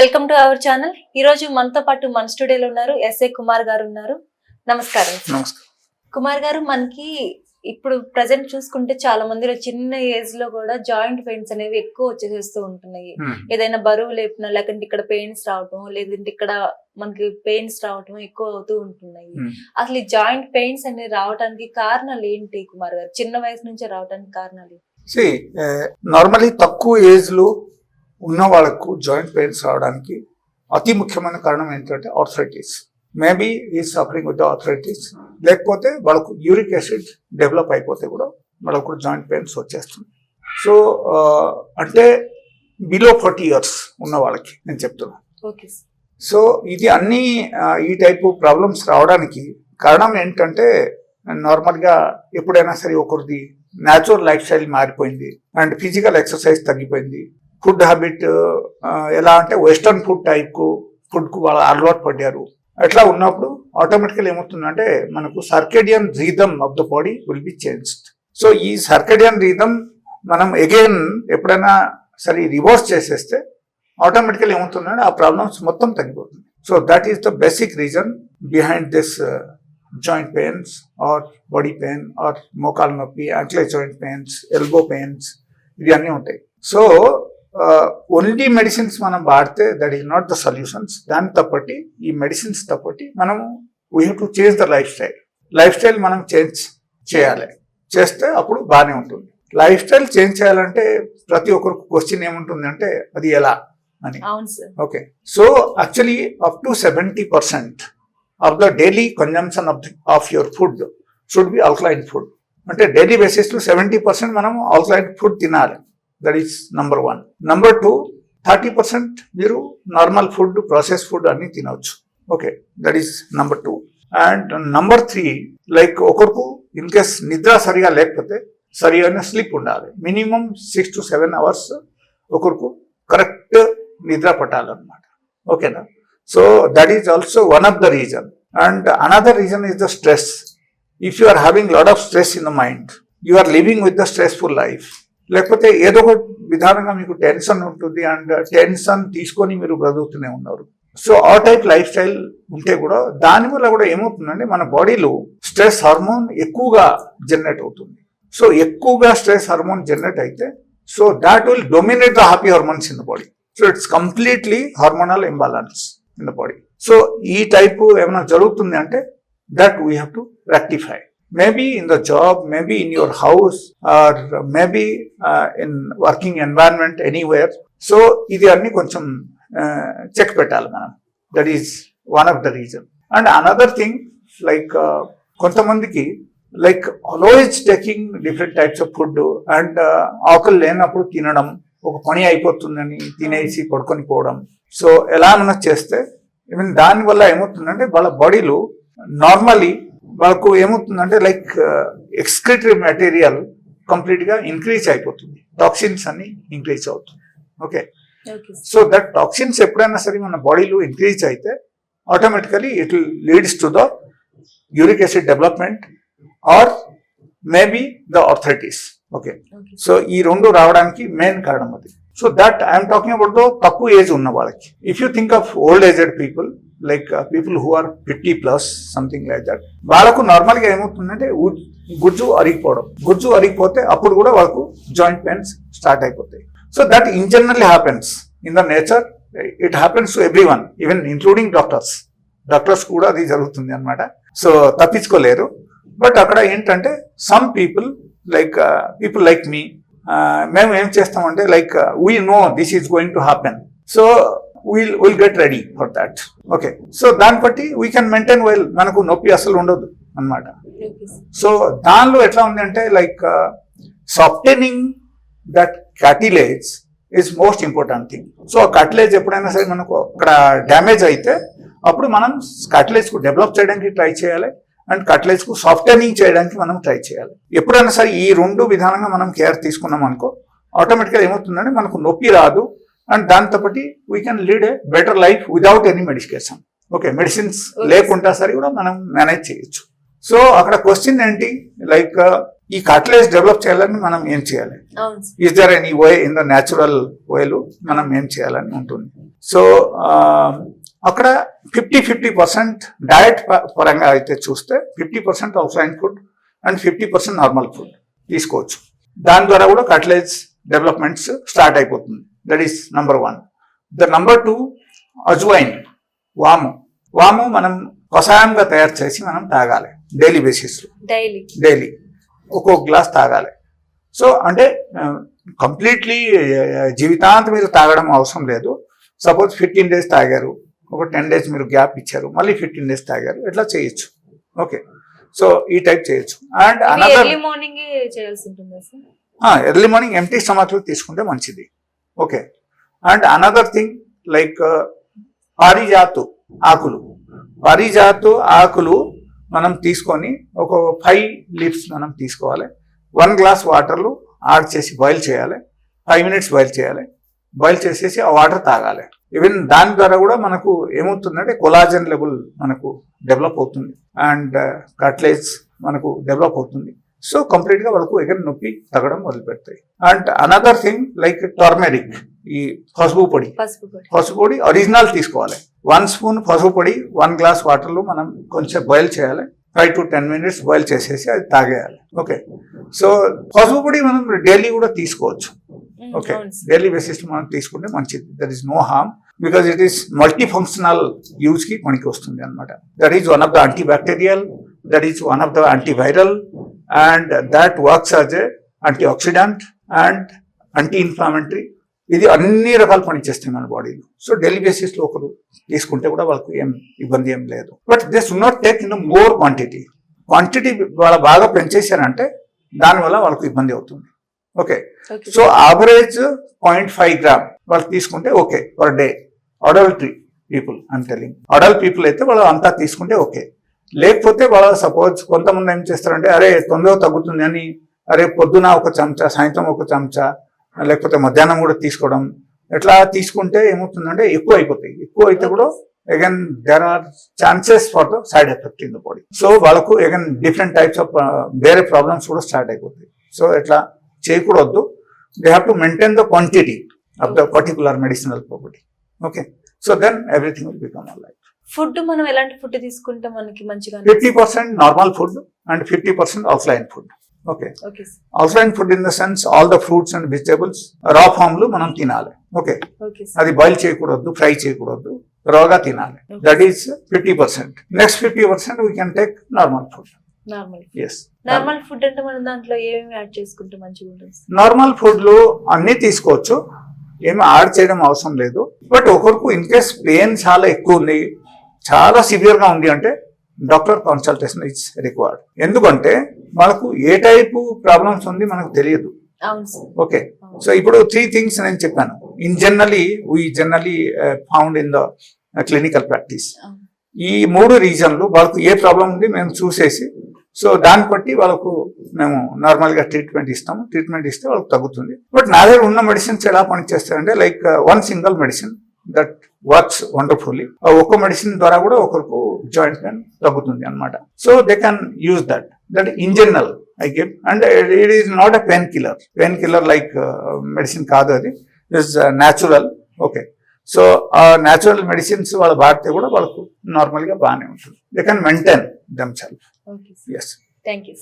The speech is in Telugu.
Welcome to our channel. ఈ రోజు మనతో పాటు మన స్టూడియోలో ఉన్నారు ఎస్ఏ కుమార్ గారు ఉన్నారు. నమస్కారం నమస్కారం. కుమార్ గారు మనకి ఇప్పుడు ప్రజెంట్ చూసుకుంటే చాలా మందిలో చిన్న ఏజ్లో కూడా జాయింట్ పెయిన్స్ అనేవి ఎక్కువ వచ్చేసేస్తూ ఉంటున్నాయి. ఏదైనా బరువు లేపినా లేకుంటే ఇక్కడ పెయిన్స్ రావటం లేదంటే ఇక్కడ మనకి పెయిన్స్ రావటం ఎక్కువ అవుతూ ఉంటున్నాయి. అసలు ఈ జాయింట్ పెయిన్స్ అనేవి రావడానికి కారణాలు ఏంటి కుమార్ గారు? చిన్న వయసు నుంచే రావడానికి కారణాలు ఏంటి? సి నార్మలీ తక్కువ ఏజ్లో ఉన్న వాళ్ళకు జాయింట్ పెయిన్స్ రావడానికి అతి ముఖ్యమైన కారణం ఏంటంటే ఆర్థరైటిస్ మేబీ ఈ సఫరింగ్ విత్ ఆర్థరైటిస్ లేకపోతే వాళ్ళకు యూరిక్ యాసిడ్ డెవలప్ అయిపోతే కూడా వాళ్ళకు జాయింట్ పెయిన్స్ వచ్చేస్తుంది. సో అంటే బిలో ఫార్టీ ఇయర్స్ ఉన్న వాళ్ళకి నేను చెప్తున్నాను. సో ఇది అన్ని ఈ టైపు ప్రాబ్లమ్స్ రావడానికి కారణం ఏంటంటే నార్మల్గా ఎప్పుడైనా సరే ఒకరిది న్యాచురల్ లైఫ్ స్టైల్ మారిపోయింది. అండ్ ఫిజికల్ ఎక్సర్సైజ్ తగ్గిపోయింది. ఫుడ్ హ్యాబిట్ ఎలా అంటే వెస్టర్న్ ఫుడ్ టైప్కు ఫుడ్కు వాళ్ళు అలవాటు పడ్డారు. అట్లా ఉన్నప్పుడు ఆటోమేటికల్ ఏమవుతుందంటే మనకు circadian rhythm of the body will be changed. So ఈ సర్కేడియన్ రీదమ్ మనం అగైన్ ఎప్పుడైనా సరే రివర్స్ చేసేస్తే ఆటోమేటికల్ ఏమవుతుందంటే ఆ ప్రాబ్లమ్స్ మొత్తం తగ్గిపోతుంది. So that is the basic reason behind this joint pains or body pain or మోకాల నొప్పి ankle joint pains elbow pains ఇవి అన్నీ ఉంటాయి. సో ఓన్లీ మెడిసిన్స్ మనం వాడితే that is not the solutions దాని తప్పటి ఈ మెడిసిన్స్ తప్పటి మనము we have to change the lifestyle lifestyle మనం చేంజ్ చేయాలి. చేస్తే అప్పుడు బాగానే ఉంటుంది. లైఫ్ స్టైల్ చేంజ్ చేయాలంటే ప్రతి ఒక్కరికి క్వశ్చన్ ఏముంటుంది అంటే అది ఎలా అని. Okay so actually up to seventy percent of the daily consumption of of your food should be alkaline food అంటే డైలీ బేసిస్లో సెవెంటీ పర్సెంట్ మనం ఆల్కలైన్ ఫుడ్ తినాలి. That is number one number two thirty percent మీరు నార్మల్ ఫుడ్ ప్రాసెస్ ఫుడ్ అన్ని తినవచ్చు. Okay that is number two and number three like ఒకరికి ఇన్ కేస్ నిద్ర సరిగా లేకపోతే సరిగా స్లీప్ ఉండాలి. Minimum six to seven hours ఒకరికి కరెక్ట్ నిద్ర పట్టాలన్నమాట. ఓకేనా so that is also one of the reason and another reason is the stress if you are having lot of stress in the mind you are living with the stressful life లేకపోతే ఏదో ఒక విధానంగా మీకు టెన్షన్ ఉంటుంది అండ్ టెన్షన్ తీసుకొని మీరు బ్రతుకుతూనే ఉన్నారు. సో ఆ టైప్ లైఫ్ స్టైల్ ఉంటే కూడా దానివల్ల కూడా ఏమవుతుందంటే మన బాడీలో స్ట్రెస్ హార్మోన్ ఎక్కువగా జనరేట్ అవుతుంది. సో ఎక్కువగా స్ట్రెస్ హార్మోన్ జనరేట్ అయితే so that will dominate the happy hormones in the body. So it's completely hormonal imbalance in the body. So ఈ టైపు ఏమైనా జరుగుతుంది అంటే that we have to rectify. Maybe in the job maybe in your house or maybe in working environment anywhere so ఇది అన్ని కొంచెం uh, చెక్ పెట్టాలి మనం. That is one of the reason and another thing like కొంతమందికి like always taking different types of food and ఆకలి లేనప్పుడు తినడం ఒక పని అయిపోతుందని తినేసి పడుకొని పోవడం. సో ఎలా అన్నా చేస్తే ఈవెన్ దానివల్ల ఏమవుతుందంటే వాళ్ళ బాడీలు నార్మలీ వాళ్ళకు ఏమవుతుందంటే లైక్ ఎక్స్క్రిటరీ మెటీరియల్ కంప్లీట్గా ఇంక్రీజ్ అయిపోతుంది. టాక్సిన్స్ అన్ని ఇంక్రీజ్ అవుతుంది. ఓకే. సో దట్ టాక్సిన్స్ ఎప్పుడైనా సరే మన బాడీలో ఇంక్రీజ్ అయితే automatically it leads to the uric acid development or maybe the arthritis okay okay so ఈ రెండు రావడానికి మెయిన్ కారణం అది. So that I'm talking about though తక్కువ ఏజ్ ఉన్న వాళ్ళకి. If you think of old aged people like people who are fifty plus something like that వాళ్ళకు నార్మల్గా ఏమవుతుందంటే గుజ్జు అరిగిపోవడం. గుజ్జు అరిగిపోతే అప్పుడు కూడా వాళ్ళకు జాయింట్ పెయిన్స్ స్టార్ట్ అయిపోతాయి. So that in general happens in the nature it happens to everyone even including doctors doctors కూడా అది జరుగుతుంది అనమాట సో తప్పించుకోలేరు. బట్ అక్కడ ఏంటంటే some people like people like me మేము ఏం చేస్తామంటే like we know this is going to happen so will will get ready for that okay so దాన్ని బట్టి వీ కెన్ మెయింటైన్ వెల్ మనకు నొప్పి అసలు ఉండదు సార్. సో దానిలో ఎట్లా ఉంది అంటే like softening that cartilage is most important thing so cartilage ఎప్పుడైనా సరే మనకు అక్కడ డ్యామేజ్ అయితే అప్పుడు మనం కట్లేజ్కు డెవలప్ చేయడానికి ట్రై చేయాలి. అండ్ కట్లేజ్కు సాఫ్టెనింగ్ చేయడానికి మనం ట్రై చేయాలి. ఎప్పుడైనా సరే ఈ రెండు విధానంగా మనం కేర్ తీసుకున్నాం అనుకో ఆటోమేటిక్గా ఏమవుతుందంటే మనకు నొప్పి రాదు. అండ్ దాంతో పాటు we can lead a better life without any medication okay medicines. లేకుండా సరే కూడా మనం మేనేజ్ చేయొచ్చు. సో అక్కడ క్వశ్చన్ ఏంటి? లైక్ ఈ కట్లేజ్ డెవలప్ చేయాలని మనం ఏం చేయాలి. Is there any way in the natural వేలు మనం ఏం చేయాలని ఉంటుంది? సో అక్కడ ఫిఫ్టీ ఫిఫ్టీ పర్సెంట్ డయట్ పరంగా అయితే చూస్తే fifty percent offline food and fifty percent normal food తీసుకోవచ్చు. దాని ద్వారా కూడా కట్లేజ్ డెవలప్మెంట్స్ స్టార్ట్ అయిపోతుంది. That is number one the number two ajwain వాము. వాము మనం కషాయంగా తయారు చేసి మనం తాగాలి. డైలీ బేసిస్లో డైలీ డైలీ ఒక్కొక్క గ్లాస్ తాగాలి. సో అంటే కంప్లీట్లీ జీవితాంతం మీరు తాగడం అవసరం లేదు. సపోజ్ ఫిఫ్టీన్ డేస్ తాగారు. ఒక టెన్ డేస్ మీరు గ్యాప్ ఇచ్చారు. మళ్ళీ ఫిఫ్టీన్ డేస్ తాగారు. ఇట్లా చేయొచ్చు. ఓకే సో ఈ టైప్ చేయొచ్చు. And another early morning empty స్టమక్లో తీసుకుంటే మంచిది. Okay. And another thing like పారిజాతు ఆకులు. పారిజాతు ఆకులు మనం తీసుకొని ఒక ఫైవ్ లీవ్స్ మనం తీసుకోవాలి. వన్ గ్లాస్ వాటర్లు యాడ్ చేసి బాయిల్ చేయాలి. ఫైవ్ మినిట్స్ బాయిల్ చేయాలి. బాయిల్ చేసేసి ఆ వాటర్ తాగాలి. ఈవెన్ దాని ద్వారా కూడా మనకు ఏమవుతుందంటే కొలాజన్ లెవెల్ మనకు డెవలప్ అవుతుంది. అండ్ కట్లెట్స్ మనకు డెవలప్ అవుతుంది. సో కంప్లీట్గా వాళ్ళకు ఎగర్ నొప్పి తగ్గడం మొదలు పెడతాయి and another thing like turmeric ఈ పసుపు పొడి. పసుపు పొడి. ఒరిజినల్ తీసుకోవాలి. వన్ స్పూన్ పసుపు పొడి వన్ గ్లాస్ వాటర్లో మనం కొంచెం బాయిల్ చేయాలి. Five to ten minutes boil చేసేసి అది తాగేయాలి. ఓకే సో పసుపు పొడి మనం డైలీ కూడా తీసుకోవచ్చు. ఓకే. డైలీ బేసిస్ మనం తీసుకుంటే మంచిది. There is no harm because it is multi functional యూజ్కి పనికి వస్తుంది అనమాట that is one of the anti bacterial that is one of the antiviral and that works a anti oxidant and anti inflammatory ఇది అన్ని రకాల పని చేస్తాయి మన బాడీలో. సో డైలీ బేసిస్లో ఒకరు తీసుకుంటే కూడా వాళ్ళకు ఏం ఇబ్బంది ఏం లేదు. But this not take in more quantity quantity వాళ్ళ బాగా పెంచేశారంటే దానివల్ల వాళ్ళకు ఇబ్బంది అవుతుంది. Okay so average point five gram వాళ్ళు తీసుకుంటే okay per day adultery people అని టెలింగ్ అడల్ట్ పీపుల్ అయితే వాళ్ళు అంతా తీసుకుంటే ఓకే లేకపోతే వాళ్ళ సపోజ్ కొంతమంది ఏం చేస్తారంటే అరే తొందరగా తగ్గుతుంది అని అరే పొద్దున ఒక చెంచా సాయంత్రం ఒక చెంచా లేకపోతే మధ్యాహ్నం కూడా తీసుకోవడం. ఎట్లా తీసుకుంటే ఏమవుతుందంటే ఎక్కువ అయిపోతాయి. ఎక్కువ అయితే కూడా again there are chances for the side effect in the body so వాళ్ళకు అగైన్ డిఫరెంట్ టైప్స్ ఆఫ్ వేరే ప్రాబ్లమ్స్ కూడా స్టార్ట్ అయిపోతాయి. సో ఇట్లా చేయకూడదు. They have to maintain the quantity of the particular medicinal property okay so then everything will become all life food మనం ఎలాంటి ఫుడ్ తీసుకుంటే మనకి మంచిగా fifty percent normal food and fifty percent offline food. Okay. Offline food in the sense all the fruits and vegetables raw ఫామ్లు మనం తినాలి. ఓకే. అది బాయిల్ చేయకూడదు ఫ్రై చేయకూడదు రాగా తినాలి. That is fifty percent. Next fifty percent we can take normal food. Normal food అంటే మనం దాంట్లో ఏమేమి యాడ్ చేసుకుంటే మంచిగా ఉంటుంది? నార్మల్ ఫుడ్లు అన్నీ తీసుకోవచ్చు. ఏమి యాడ్ చేయడం అవసరం లేదు. బట్ ఒకరికి ఇన్ కేస్ పెయిన్ చాలా ఎక్కువ ఉంది చాలా సివియర్గా ఉంది అంటే డాక్టర్ కన్సల్టేషన్ ఇట్స్ రిక్వైర్డ్ ఎందుకంటే మనకు ఏ టైపు ప్రాబ్లమ్స్ ఉంది మనకు తెలియదు. ఓకే సో ఇప్పుడు త్రీ థింగ్స్ నేను చెప్పాను. In generally we generally found in the clinical practice. ఈ మూడు రీజన్లు వాళ్ళకు ఏ ప్రాబ్లం ఉంది మేము చూసేసి సో దాన్ని బట్టి వాళ్ళకు మేము నార్మల్గా ట్రీట్మెంట్ ఇస్తాము. ట్రీట్మెంట్ ఇస్తే వాళ్ళకి తగ్గుతుంది. బట్ నా దగ్గర ఉన్న మెడిసిన్స్ ఎలా పనిచేస్తాయంటే like one single medicine that works wonderfully ఒక్క మెడిసిన్ ద్వారా కూడా ఒకరికి జాయింట్ పెయిన్ తగ్గుతుంది అనమాట so they can use that that in general I give and it is not a pain killer pain killer like medicine కాదు అది. ఇస్ న్యాచురల్ ఓకే సో ఆ న్యాచురల్ మెడిసిన్స్ వాళ్ళు వాడితే కూడా వాళ్ళకు నార్మల్గా బాగానే ఉంటుంది. They can maintain themself yes thank you